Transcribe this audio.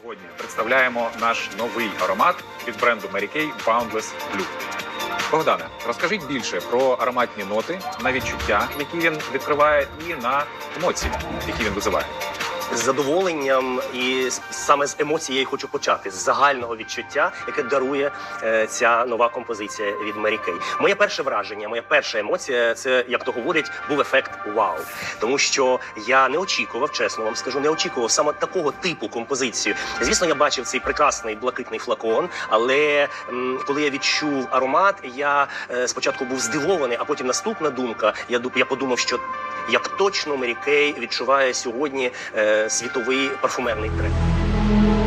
Сьогодні представляємо наш новий аромат від бренду Mary Kay Boundless Blue. Богдане, розкажіть більше про ароматні ноти, на відчуття, які він відкриває, і на емоції, які він визиває. З задоволенням і саме з емоцій я хочу почати з загального відчуття, яке дарує е, ця нова композиція від Mary Kay. Моє перше враження, моя перша емоція це як то говорять, був ефект вау. Тому що я не очікував, чесно вам скажу, не очікував саме такого типу композицію. Звісно, я бачив цей прекрасний блакитний флакон, але коли я відчув аромат, я е, спочатку був здивований, а потім наступна думка. Я я подумав, що як точно Mary Kay відчуває сьогодні е, світовий парфумерний тренд.